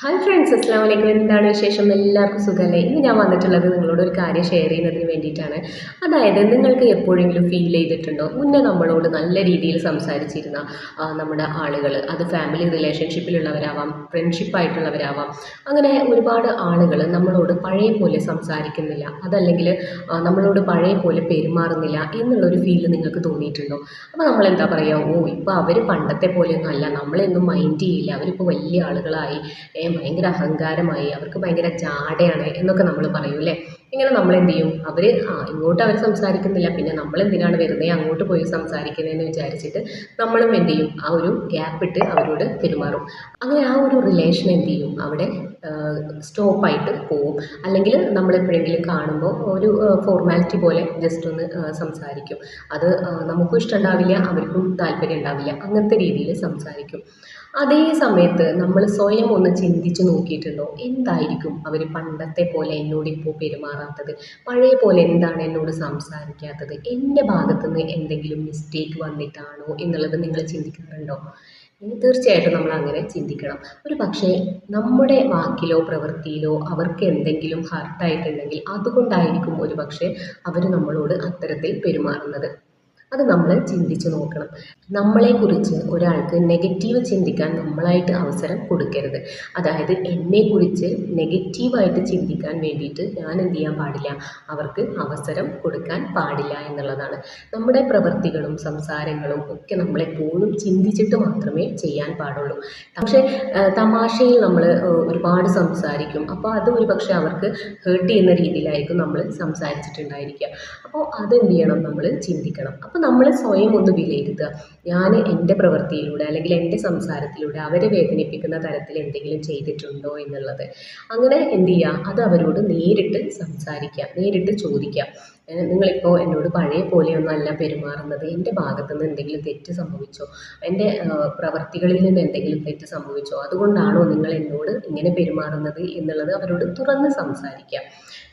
Hi friends അസ്സാം വലൈക്കും എന്താണ് വിശേഷം? എല്ലാവർക്കും സുഖമല്ലേ ഇന്ന് ഞാൻ വന്നിട്ടുള്ളത് നിങ്ങളോട് ഒരു കാര്യം ഷെയർ ചെയ്യുന്നതിന് വേണ്ടിയിട്ടാണ്. അതായത് നിങ്ങൾക്ക് എപ്പോഴെങ്കിലും ഫീൽ ചെയ്തിട്ടുണ്ടോ? മുന്നേ നമ്മളോട് നല്ല രീതിയിൽ സംസാരിച്ചിരുന്ന നമ്മുടെ ആളുകൾ അത് ഫാമിലി റിലേഷൻഷിപ്പിലുള്ളവരാവാം ഫ്രണ്ട്ഷിപ്പായിട്ടുള്ളവരാവാം അങ്ങനെ ഒരുപാട് ആളുകൾ നമ്മളോട് പഴയ പോലെ സംസാരിക്കുന്നില്ല. അതല്ലെങ്കിൽ നമ്മളോട് പഴയ പോലെ പെരുമാറുന്നില്ല എന്നുള്ളൊരു ഫീൽ നിങ്ങൾക്ക് തോന്നിയിട്ടുണ്ടോ? അപ്പോൾ നമ്മൾ എന്താ പറയുക ഓ ഇപ്പോൾ അവർ പണ്ടത്തെ പോലെയൊന്നും അല്ല. നമ്മളെയൊന്നും മൈൻഡ് ചെയ്യില്ല. അവരിപ്പോൾ വലിയ ആളുകളായി. ഏ, ഭയങ്കര അഹങ്കാരമായി അവർക്ക് ഭയങ്കര ചാടയാണ് എന്നൊക്കെ നമ്മൾ പറയും അല്ലേ? ഇങ്ങനെ നമ്മൾ എന്ത് ചെയ്യും? അവർ ഇങ്ങോട്ട് അവർ സംസാരിക്കുന്നില്ല. പിന്നെ നമ്മൾ എന്തിനാണ് വെറുതെ അങ്ങോട്ട് പോയി സംസാരിക്കുന്നതെന്ന് വിചാരിച്ചിട്ട് നമ്മളും എന്ത് ചെയ്യും? ആ ഒരു ഗ്യാപ്പ് ഇട്ട് അവരോട് പെരുമാറും. അങ്ങനെ ആ ഒരു റിലേഷൻ എന്ത് ചെയ്യും? അവിടെ സ്റ്റോപ്പായിട്ട് പോവും. അല്ലെങ്കിൽ നമ്മൾ എപ്പോഴെങ്കിലും കാണുമ്പോൾ ഒരു ഫോർമാലിറ്റി പോലെ ജസ്റ്റ് ഒന്ന് സംസാരിക്കും. അത് നമുക്കും ഇഷ്ടമുണ്ടാവില്ല അവർക്കും താല്പര്യം ഉണ്ടാവില്ല. അങ്ങനത്തെ രീതിയിൽ സംസാരിക്കും. അതേ സമയത്ത് നമ്മൾ സ്വയം ഒന്ന് ചിന്തിച്ച് നോക്കിയിട്ടുണ്ടോ? എന്തായിരിക്കും അവർ പണ്ടത്തെ പോലെ എന്നോട് ഇപ്പോൾ പെരുമാറാത്തത്? പഴയ പോലെ എന്താണ് എന്നോട് സംസാരിക്കാത്തത്? എന്റെ ഭാഗത്തുനിന്ന് എന്തെങ്കിലും മിസ്റ്റേക്ക് വന്നിട്ടാണോ എന്നുള്ളത് നിങ്ങൾ ചിന്തിക്കാറുണ്ടോ? തീർച്ചയായിട്ടും നമ്മൾ അങ്ങനെ ചിന്തിക്കണം. ഒരു പക്ഷേ നമ്മുടെ വാക്കിലോ പ്രവൃത്തിയിലോ അവർക്ക് എന്തെങ്കിലും ഹർട്ടായിട്ടുണ്ടെങ്കിൽ അതുകൊണ്ടായിരിക്കും ഒരു പക്ഷേ അവർ നമ്മളോട് അത്തരത്തിൽ പെരുമാറുന്നത്. അത് നമ്മൾ ചിന്തിച്ച് നോക്കണം. നമ്മളെക്കുറിച്ച് ഒരാൾക്ക് നെഗറ്റീവ് ചിന്തിക്കാൻ നമ്മളായിട്ട് അവസരം കൊടുക്കരുത്. അതായത് എന്നെക്കുറിച്ച് നെഗറ്റീവായിട്ട് ചിന്തിക്കാൻ വേണ്ടിയിട്ട് ഞാൻ എന്ത് ചെയ്യാൻ പാടില്ല? അവർക്ക് അവസരം കൊടുക്കാൻ പാടില്ല എന്നുള്ളതാണ്. നമ്മുടെ പ്രവൃത്തികളും സംസാരങ്ങളും ഒക്കെ നമ്മളെപ്പോഴും ചിന്തിച്ചിട്ട് മാത്രമേ ചെയ്യാൻ പാടുള്ളൂ. പക്ഷേ തമാശയിൽ നമ്മൾ ഒരുപാട് സംസാരിക്കും. അപ്പോൾ അത് ഒരു പക്ഷേ അവർക്ക് ഹേർട്ട് ചെയ്യുന്ന രീതിയിലായിരിക്കും നമ്മൾ സംസാരിച്ചിട്ടുണ്ടായിരിക്കുക. അപ്പോൾ അതെന്ത് ചെയ്യണം? നമ്മൾ ചിന്തിക്കണം. അപ്പോൾ നമ്മൾ സ്വയം ഒന്ന് വിലയിരുത്തുക. ഞാൻ എന്റെ പ്രവൃത്തിയിലൂടെ അല്ലെങ്കിൽ എന്റെ സംസാരത്തിലൂടെ അവരെ വേദനിപ്പിക്കുന്ന തരത്തിൽ എന്തെങ്കിലും ചെയ്തിട്ടുണ്ടോ എന്നുള്ളത്. അങ്ങനെ എന്ത് ചെയ്യുക? അത് അവരോട് നേരിട്ട് സംസാരിക്കുക നേരിട്ട് ചോദിക്കുക. നിങ്ങളിപ്പോൾ എന്നോട് പഴയ പോലെയൊന്നും അല്ല പെരുമാറുന്നത്. എന്റെ ഭാഗത്തു നിന്ന് എന്തെങ്കിലും തെറ്റ് സംഭവിച്ചോ? എന്റെ പ്രവർത്തികളിൽ നിന്ന് എന്തെങ്കിലും തെറ്റ് സംഭവിച്ചോ? അതുകൊണ്ടാണോ നിങ്ങൾ എന്നോട് ഇങ്ങനെ പെരുമാറുന്നത് എന്നുള്ളത് അവരോട് തുറന്ന് സംസാരിക്കുക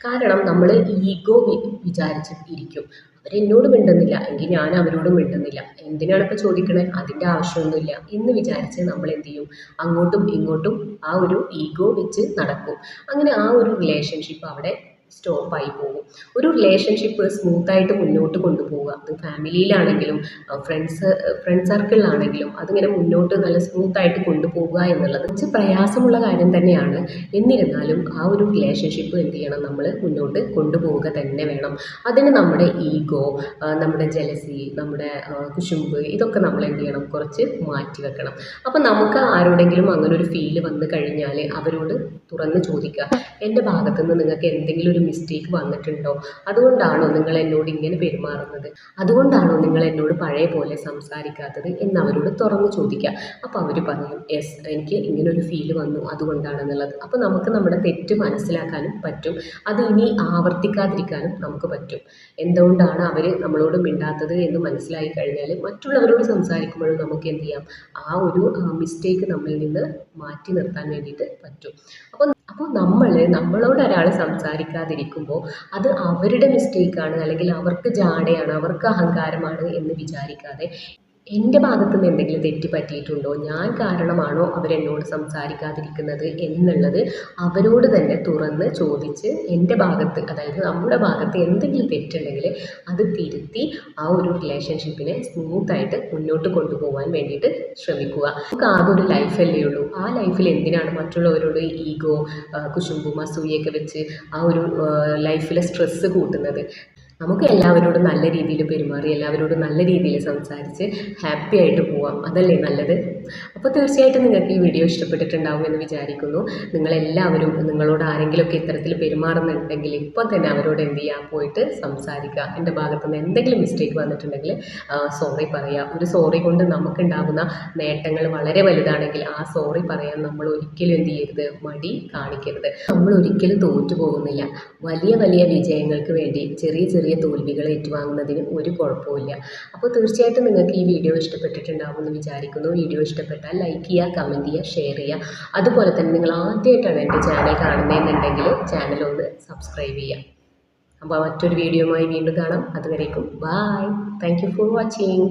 കാരണം നമ്മൾ ഈഗോ വിചാരിച്ച് ഇരിക്കും അവരെന്നോട് മിണ്ടുന്നില്ല എങ്കിൽ ഞാൻ അവരോട് മിണ്ടുന്നില്ല. എന്തിനാണ് ഇപ്പോൾ ചോദിക്കണേ? അതിന്റെ ആവശ്യമൊന്നുമില്ല എന്ന് വിചാരിച്ച് നമ്മൾ എന്ത് ചെയ്യും? അങ്ങോട്ടും ഇങ്ങോട്ടും ആ ഒരു ഈഗോ വെച്ച് നടക്കും. അങ്ങനെ ആ ഒരു റിലേഷൻഷിപ്പ് അവിടെ സ്റ്റോപ്പായി പോകും. ഒരു റിലേഷൻഷിപ്പ് സ്മൂത്തായിട്ട് മുന്നോട്ട് കൊണ്ടുപോവുക. അത് ഫാമിലിയിലാണെങ്കിലും ഫ്രണ്ട്സ് ഫ്രണ്ട് സർക്കിളിലാണെങ്കിലും അതിങ്ങനെ മുന്നോട്ട് നല്ല സ്മൂത്തായിട്ട് കൊണ്ടുപോവുക എന്നുള്ളത് കുറച്ച് പ്രയാസമുള്ള കാര്യം തന്നെയാണ്. എന്നിരുന്നാലും ആ ഒരു റിലേഷൻഷിപ്പ് എന്ത് ചെയ്യണം? നമ്മൾ മുന്നോട്ട് കൊണ്ടുപോവുക തന്നെ വേണം. അതിന് നമ്മുടെ ഈഗോ നമ്മുടെ ജലസി നമ്മുടെ കുശുമ്പ് ഇതൊക്കെ നമ്മൾ എന്ത് ചെയ്യണം? കുറച്ച് മാറ്റി വെക്കണം. അപ്പം നമുക്ക് ആരോടെങ്കിലും അങ്ങനെ ഒരു ഫീൽ വന്നു കഴിഞ്ഞാൽ അവരോട് തുറന്ന് ചോദിക്കുക. എന്റെ ഭാഗത്തുനിന്ന് നിങ്ങൾക്ക് എന്തെങ്കിലും ഒരു മിസ്റ്റേക്ക് വന്നിട്ടുണ്ടോ? അതുകൊണ്ടാണോ നിങ്ങൾ എന്നോട് ഇങ്ങനെ പെരുമാറുന്നത്? അതുകൊണ്ടാണോ നിങ്ങൾ എന്നോട് പഴയ പോലെ സംസാരിക്കാത്തത് എന്ന് അവരോട് തുറന്ന് ചോദിക്കുക. അപ്പോൾ അവർ പറയും യെസ് എനിക്ക് ഇങ്ങനെ ഒരു ഫീൽ വന്നു. അതുകൊണ്ടാണെന്നുള്ളത്. അപ്പോൾ നമുക്ക് നമ്മുടെ തെറ്റ് മനസ്സിലാക്കാനും പറ്റും. അത് ഇനി ആവർത്തിക്കാതിരിക്കാനും നമുക്ക് പറ്റും. എന്തുകൊണ്ടാണ് അവർ നമ്മളോട് മിണ്ടാത്തത് എന്ന് മനസ്സിലായി കഴിഞ്ഞാൽ മറ്റുള്ളവരോട് സംസാരിക്കുമ്പോഴും നമുക്ക് എന്ത് ചെയ്യാം? ആ ഒരു മിസ്റ്റേക്ക് നമ്മളിൽ നിന്ന് മാറ്റി നിർത്താൻ വേണ്ടിയിട്ട് പറ്റും. അപ്പോൾ അപ്പോൾ നമ്മൾ നമ്മളോട് ഒരാൾ സംസാരിക്കാതിരിക്കുമ്പോൾ അത് അവരുടെ മിസ്റ്റേക്കാണ് അല്ലെങ്കിൽ അവർക്ക് ജാടയാണ് അവർക്ക് അഹങ്കാരമാണ് എന്ന് വിചാരിക്കാതെ എന്റെ ഭാഗത്തു നിന്ന് എന്തെങ്കിലും തെറ്റ് പറ്റിയിട്ടുണ്ടോ? ഞാൻ കാരണമാണോ അവരെന്നോട് സംസാരിക്കാതിരിക്കുന്നത് എന്നുള്ളത് അവരോട് തന്നെ തുറന്ന് ചോദിച്ച് എന്റെ ഭാഗത്ത് അതായത് നമ്മുടെ ഭാഗത്ത് എന്തെങ്കിലും തെറ്റുണ്ടെങ്കിൽ അത് തിരുത്തി ആ ഒരു റിലേഷൻഷിപ്പിനെ സ്മൂത്തായിട്ട് മുന്നോട്ട് കൊണ്ടുപോകാൻ വേണ്ടിയിട്ട് ശ്രമിക്കുക. നമുക്ക് ആകെ ഒരു ലൈഫല്ലേ ഉള്ളൂ. ആ ലൈഫിൽ എന്തിനാണ് മറ്റുള്ളവരോട് ഈഗോ കുശുമ്പും അസൂയൊക്കെ വെച്ച് ആ ഒരു ലൈഫിലെ സ്ട്രെസ്സ് കൂട്ടുന്നത്? നമുക്ക് എല്ലാവരോടും നല്ല രീതിയിൽ പെരുമാറി എല്ലാവരോടും നല്ല രീതിയിൽ സംസാരിച്ച് ഹാപ്പി ആയിട്ട് പോവാം. അതല്ലേ നല്ലത്? അപ്പോൾ തീർച്ചയായിട്ടും നിങ്ങൾക്ക് ഈ വീഡിയോ ഇഷ്ടപ്പെട്ടിട്ടുണ്ടാവും എന്ന് വിചാരിക്കുന്നു. നിങ്ങളെല്ലാവരും നിങ്ങളോട് ആരെങ്കിലുമൊക്കെ ഇത്തരത്തിൽ പെരുമാറുന്നുണ്ടെങ്കിൽ ഇപ്പോൾ തന്നെ അവരോട് എന്ത് ചെയ്യുക പോയിട്ട് സംസാരിക്കുക. എന്റെ ഭാഗത്തുനിന്ന് എന്തെങ്കിലും മിസ്റ്റേക്ക് വന്നിട്ടുണ്ടെങ്കിൽ സോറി പറയുക ഒരു സോറി കൊണ്ട് നമുക്കുണ്ടാകുന്ന നേട്ടങ്ങൾ വളരെ വലുതാണെങ്കിൽ ആ സോറി പറയാൻ നമ്മൾ ഒരിക്കലും എന്ത് ചെയ്യരുത്? മടി കാണിക്കരുത്. നമ്മൾ ഒരിക്കലും തോറ്റു പോകുന്നില്ല വലിയ വലിയ വിജയങ്ങൾക്ക് വേണ്ടി ചെറിയ ചെറിയ തോൽവികൾ ഏറ്റുവാങ്ങുന്നതിന് ഒരു കുഴപ്പമില്ല അപ്പോൾ തീർച്ചയായിട്ടും നിങ്ങൾക്ക് ഈ വീഡിയോ ഇഷ്ടപ്പെട്ടിട്ടുണ്ടാവും എന്ന് വിചാരിക്കുന്നു. വീഡിയോ ഇഷ്ടപ്പെട്ടാൽ ലൈക്ക് ചെയ്യുക കമന്റ് ചെയ്യുക ഷെയർ ചെയ്യുക. അതുപോലെ തന്നെ നിങ്ങൾ ആദ്യമായിട്ടാണ് എന്റെ ചാനൽ കാണുന്നതെന്നുണ്ടെങ്കിൽ ചാനൽ ഒന്ന് സബ്സ്ക്രൈബ് ചെയ്യുക. അപ്പോൾ മറ്റൊരു വീഡിയോയുമായി വീണ്ടും കാണാം. അതുവരേക്കും bye thank you for watching